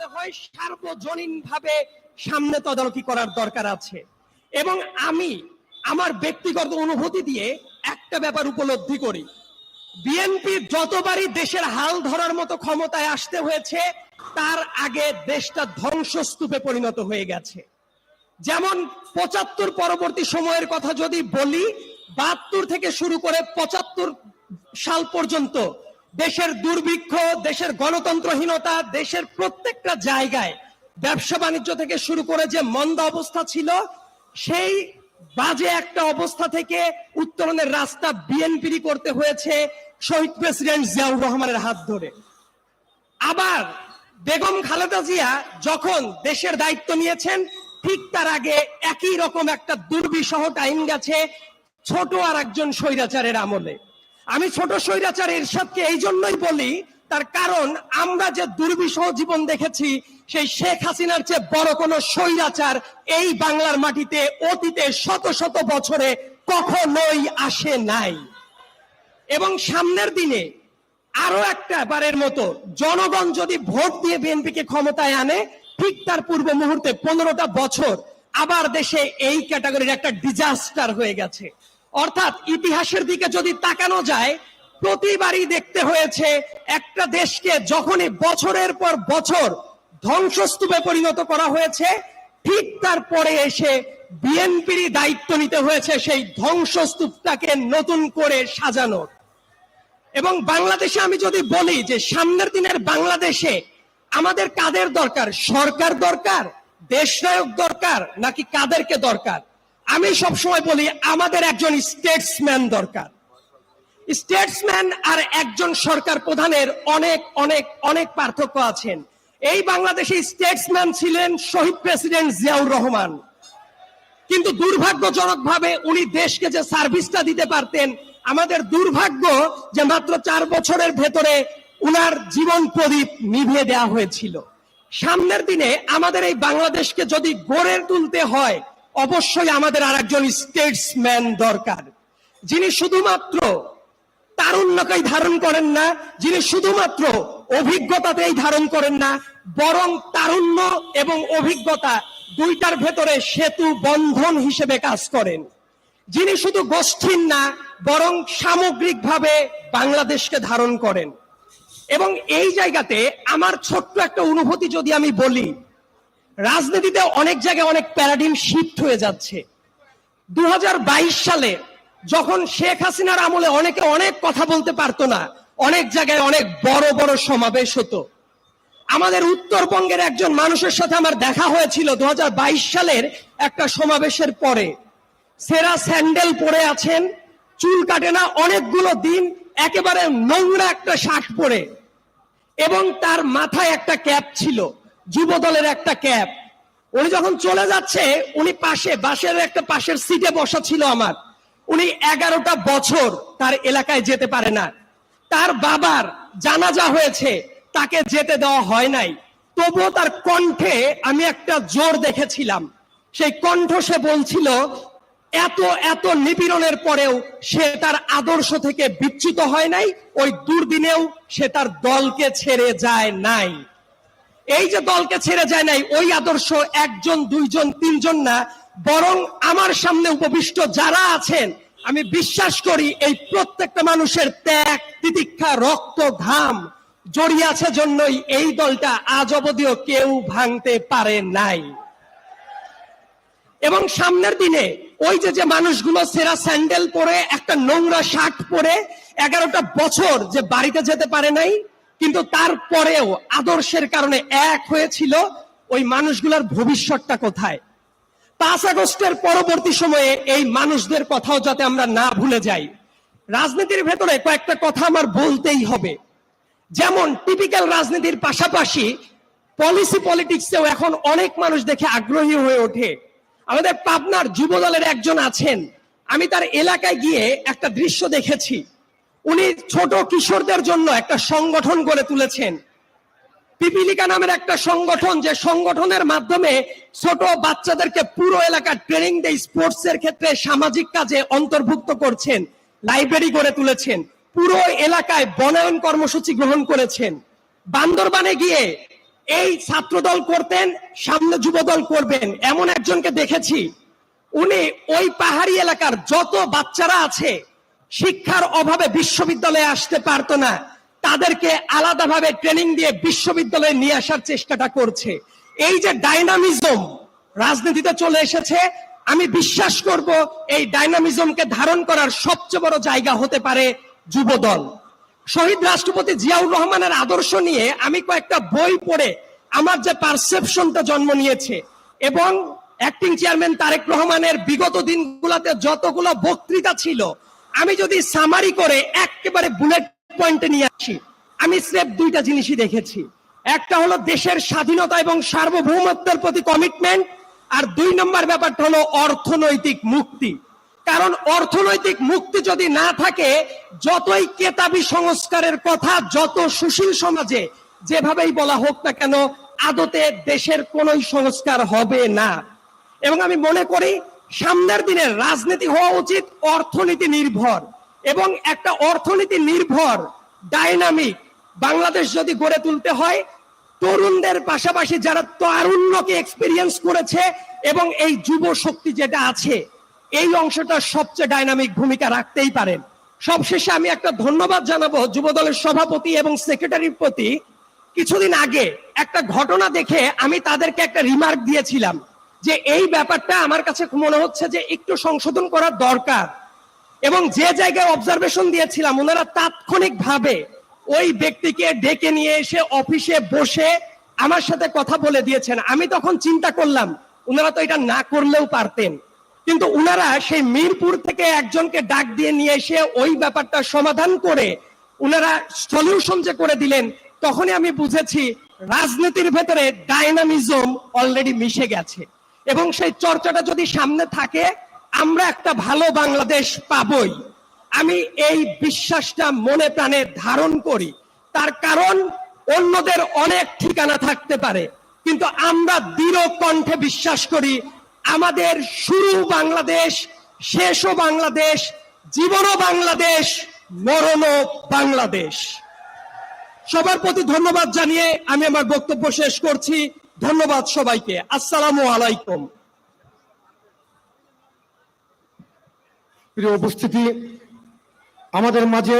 মনে হয় সার্বজনীন ভাবে সামনে তদারকি করার দরকার আছে। এবং আমি আমার ব্যক্তিগত অনুভূতি দিয়ে একটা ব্যাপার উপলব্ধি করি। বিএনপি যতবারই দেশের হাল ধরার মতো ক্ষমতায় আসতে হয়েছে, তার আগে দেশটা ধ্বংসস্তূপে পরিণত হয়ে গেছে। যেমন পঁচাত্তর পরবর্তী সময়ের কথা যদি বলি, বাহাত্তর থেকে শুরু করে পঁচাত্তর সাল পর্যন্ত দেশের দুর্ভিক্ষ, দেশের গণতন্ত্রহীনতা, দেশের প্রত্যেকটা জায়গায় ব্যবসা বাণিজ্য থেকে শুরু করে যে মন্দা অবস্থা ছিল, সেই বাজে একটা অবস্থা থেকে উত্তরণের রাস্তা বিএনপিরই করতে হয়েছে শহীদ প্রেসিডেন্ট জিয়াউর রহমানের হাত ধরে। আবার বেগম খালেদা জিয়া যখন দেশের দায়িত্ব নিয়েছেন, ঠিক তার আগে একই রকম একটা দুর্বিষহ টাইম গেছে ছোট আর একজন স্বৈরাচারের আমলে। আমি ছোট স্বৈরাচার এরশাদকে এই জন্যই বলি, তার কারণ আমরা যে দুর্বিষহ জীবন দেখেছি, সেই শেখ হাসিনার চেয়ে বড় কোনো স্বৈরাচার এই বাংলার মাটিতে অতীতে শত শত বছরে কখনোই আসে নাই। এবং সামনের দিনে আরও একটা বারের মতো জনগণ যদি ভোট দিয়ে বিএনপিকে ক্ষমতায় আনে, ঠিক তার পূর্ব মুহূর্তে পনেরোটা বছর আবার দেশে এই ক্যাটাগরির একটা ডিজাস্টার হয়ে গেছে। অর্থাৎ ইতিহাসের দিকে যদি তাকানো যায়, প্রতিবারই দেখতে হয়েছে একটা দেশকে যখনই বছরের পর বছর ধ্বংসস্তূপে পরিণত করা হয়েছে, ঠিক তারপরে এসে বিএনপিরই দায়িত্ব নিতে হয়েছে সেই ধ্বংসস্তূপটাকে নতুন করে সাজানোর। এবং বাংলাদেশে আমি যদি বলি যে সামনের দিনের বাংলাদেশে আমাদের কাদের দরকার? সরকার দরকার? দেশনায়ক দরকার? নাকি কাদেরকে দরকার? আমি সবসময় বলি, আমাদের একজন স্টেটসম্যান দরকার। স্টেটসম্যান আর একজন সরকার প্রধানের অনেক অনেক অনেক পার্থক্য আছেন। এই বাংলাদেশে স্টেটসম্যান ছিলেন শহীদ প্রেসিডেন্ট জিয়াউর রহমান। কিন্তু দুর্ভাগ্যজনক ভাবে উনি দেশকে যে সার্ভিসটা দিতে পারতেন, আমাদের দুর্ভাগ্য যে মাত্র চার বছরের ভেতরে উনার জীবন প্রদীপ নিভিয়ে দেওয়া হয়েছিল। সামনের দিনে আমাদের এই বাংলাদেশকে যদি গড়ে তুলতে হয় অবশ্যই আমাদের আর একজন স্টেটসম্যান দরকার। যিনি শুধুমাত্র তারুণ্যকেই ধারণ করেন না, যিনি শুধুমাত্র অভিজ্ঞতাতেই ধারণ করেন না, বরং তারুণ্য এবং অভিজ্ঞতা দুইটার ভেতরে সেতু বন্ধন হিসেবে কাজ করেন। যিনি শুধু গোষ্ঠীর না, বরং সামগ্রিকভাবে বাংলাদেশকে ধারণ করেন। এবং এই জায়গাতে আমার ছোট্ট একটা অনুভূতি যদি আমি বলি রাজনীতিতে অনেক জায়গায় অনেক প্যারাডিম শিফট হয়ে যাচ্ছে। দু হাজার বাইশ সালে যখন শেখ হাসিনার আমলে অনেকে অনেক কথা বলতে পারতো না, অনেক জায়গায় অনেক বড় বড় সমাবেশ হতো। আমাদের উত্তরবঙ্গের একজন মানুষের সাথে আমার দেখা হয়েছিল দু হাজার বাইশ সালের একটা সমাবেশের পরে। সেরা স্যান্ডেল পরে আছেন, চুল কাটে না অনেকগুলো দিন, একেবারে নোংরা একটা শার্ট পরে। এবং তার মাথায় একটা ক্যাপ ছিল। যুব দলের একটা ক্যাপ। উনি যখন চলে যাচ্ছে, উনি পাশে বাসের একটা পাশের সিটে বসা ছিল আমার। উনি এগারোটা বছর তার এলাকায় যেতে পারে না। তার বাবার জানাজা হয়েছে, তাকে যেতে দেওয়া হয় নাই। তবুও তার কণ্ঠে আমি একটা জোর দেখেছিলাম। সেই কণ্ঠ সে বলছিল, এত এত নিপীড়নের পরেও সে তার আদর্শ থেকে বিচ্যুত হয় নাই, ওই দুর্দিনেও সে তার দলকে ছেড়ে যায় নাই। এই যে দলকে ছেড়ে যায় নাই, ওই আদর্শ একজন, দুইজন, তিনজন না, বরং আমার সামনে উপবিষ্ট যারা আছেন, আমি বিশ্বাস করি এই প্রত্যেকটা মানুষের ত্যাগ, তিতিক্ষা, রক্ত, ঘাম জড়িয়ে আছে জন্যই এই দলটা আজ অবধিও কেউ ভাঙতে পারে নাই। এবং সামনের দিনে ওই যে যে মানুষগুলো সেরা স্যান্ডেল পরে, একটা নোংরা শার্ট পরে, এগারোটা বছর যে বাড়িতে যেতে পারে নাই কিন্তু তারপরেও আদর্শের কারণে এক হয়েছিল ওই মানুষগুলোর ভবিষ্যৎটা কোথায়। পাঁচ আগস্টের পরবর্তী সময়ে এই মানুষদের কথাও যাতে আমরা না ভুলে যাই। রাজনীতির ভেতরে কয়েকটা কথা আমার বলতেই হবে। যেমন টিপিক্যাল রাজনীতির পাশাপাশি পলিসি পলিটিক্সেও এখন অনেক মানুষ দেখে আগ্রহী হয়ে ওঠে। আমাদের পাবনার যুব দলের একজন আছেন। আমি তার এলাকায় গিয়ে একটা দৃশ্য দেখেছি। উনি ছোট কিশোরদের জন্য একটা সংগঠন গড়ে তুলেছেন। পিপিলিকা নামের একটা সংগঠন, যে সংগঠনের মাধ্যমে ছোট বাচ্চাদেরকে পুরো এলাকার ট্রেনিং দেয় স্পোর্টস এর ক্ষেত্রে সামাজিক কাজে অন্তর্ভুক্ত করছেন, লাইব্রেরি গড়ে তুলেছেন, পুরো এলাকায় বনায়ন কর্মসূচি গ্রহণ করেছেন। বান্দরবানে গিয়ে এই ছাত্রদল করতেন, সামনে যুবদল করবেন, এমন একজনকে দেখেছি। উনি ওই পাহাড়ি এলাকার যত বাচ্চারা আছে শিক্ষার অভাবে বিশ্ববিদ্যালয়ে আসতে পারতো না। তাদেরকে আলাদাভাবে ট্রেনিং দিয়ে বিশ্ববিদ্যালয়ে নিয়ে আসার চেষ্টাটা করছে। এই যে ডাইনামিজম রাজনীতিতে চলে এসেছে, আমি বিশ্বাস করব এই ডাইনামিজমকে ধারণ করার সবচেয়ে বড় জায়গা হতে পারে যুবদল। শহীদ রাষ্ট্রপতি জিয়াউর রহমানের আদর্শ নিয়ে আমি কয়েকটা বই পড়ে আমার যে পারসেপশনটা জন্ম নিয়েছে এবং অ্যাক্টিং চেয়ারম্যান তারেক রহমানের বিগত দিনগুলোতে যতগুলো বক্তৃতা ছিল আমি যদি সামারি করে একেবারে বুলেট পয়েন্টে নিয়ে আসি, আমি স্রেফ দুইটা জিনিসই দেখেছি। একটা হলো দেশের স্বাধীনতা এবং সার্বভৌমত্বের প্রতি কমিটমেন্ট আর দুই নম্বর ব্যাপারটা হলো অর্থনৈতিক মুক্তি। কারণ অর্থনৈতিক মুক্তি যদি না থাকে, যতই কেতাবি সংস্কারের কথা, যত সুশীল সমাজে যেভাবেই বলা হোক না কেন, আদতে দেশের কোনোই সংস্কার হবে না। এবং আমি মনে করি সামনের দিনের রাজনীতি হওয়া উচিত, অর্থনীতি নির্ভর। এবং একটা অর্থনীতি নির্ভর ডাইনামিক বাংলাদেশ যদি গড়ে তুলতে হয়, তরুণদের পাশাপাশি যারা তারুণ্যকে এক্সপিরিয়েন্স করেছে এবং এই যুব শক্তি যেটা আছে, এই অংশটা সবচেয়ে ডাইনামিক ভূমিকা রাখতেই পারেন। সবশেষে আমি একটা ধন্যবাদ জানাব যুবদলের সভাপতি এবং সেক্রেটারির প্রতি। কিছুদিন আগে একটা ঘটনা দেখে আমি তাদেরকে একটা রিমার্ক দিয়েছিলাম। যে এই ব্যাপারটা আমার কাছে মনে হচ্ছে যে একটু সংশোধন করার দরকার। এবং যে জায়গায় অবজারভেশন দিয়েছিলাম, ওনারা তাৎক্ষণিকভাবে ওই ব্যক্তিকে ডেকে নিয়ে এসে অফিসে বসে আমার সাথে কথা বলে দিয়েছেন। আমি তখন চিন্তা করলাম, ওনারা তো এটা না করলেও পারতেন। কিন্তু উনারা সেই মিরপুর থেকে একজনকে ডাক দিয়ে নিয়ে এসে ওই ব্যাপারটা সমাধান করে ওনারা সলিউশন যে করে দিলেন, তখনই আমি বুঝেছি রাজনীতির ভেতরে ডাইনামিজম অলরেডি মিশে গেছে। এবং সেই চর্চাটা যদি সামনে থাকে, আমরা একটা ভালো বাংলাদেশ পাবই। আমি এই বিশ্বাসটা মনে প্রাণে ধারণ করি। তার কারণ, অন্যদের অনেক ঠিকানা থাকতে পারে। কিন্তু আমরা দৃঢ় কণ্ঠে বিশ্বাস করি, আমাদের শুরু বাংলাদেশ, শেষও বাংলাদেশ, জীবনও বাংলাদেশ, মরণও বাংলাদেশ। সবার প্রতি ধন্যবাদ জানিয়ে আমি আমার বক্তব্য শেষ করছি। ধন্যবাদ সবাইকে। আসসালাম আলাইকুম। প্রিয় উপস্থিতি, আমাদের মাঝে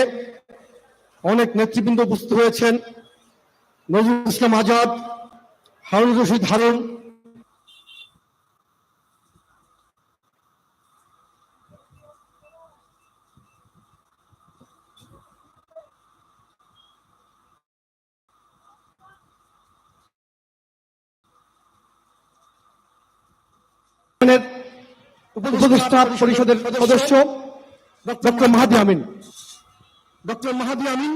অনেক নেতৃবৃন্দ উপস্থিত হয়েছেন। নজরুল ইসলাম আজাদ, হারুন রশিদ হারুন উপদেষ্টা পরিষদের সদস্য ডক্টর মাহাদি আমিন। ডক্টর মাহাদি আমিন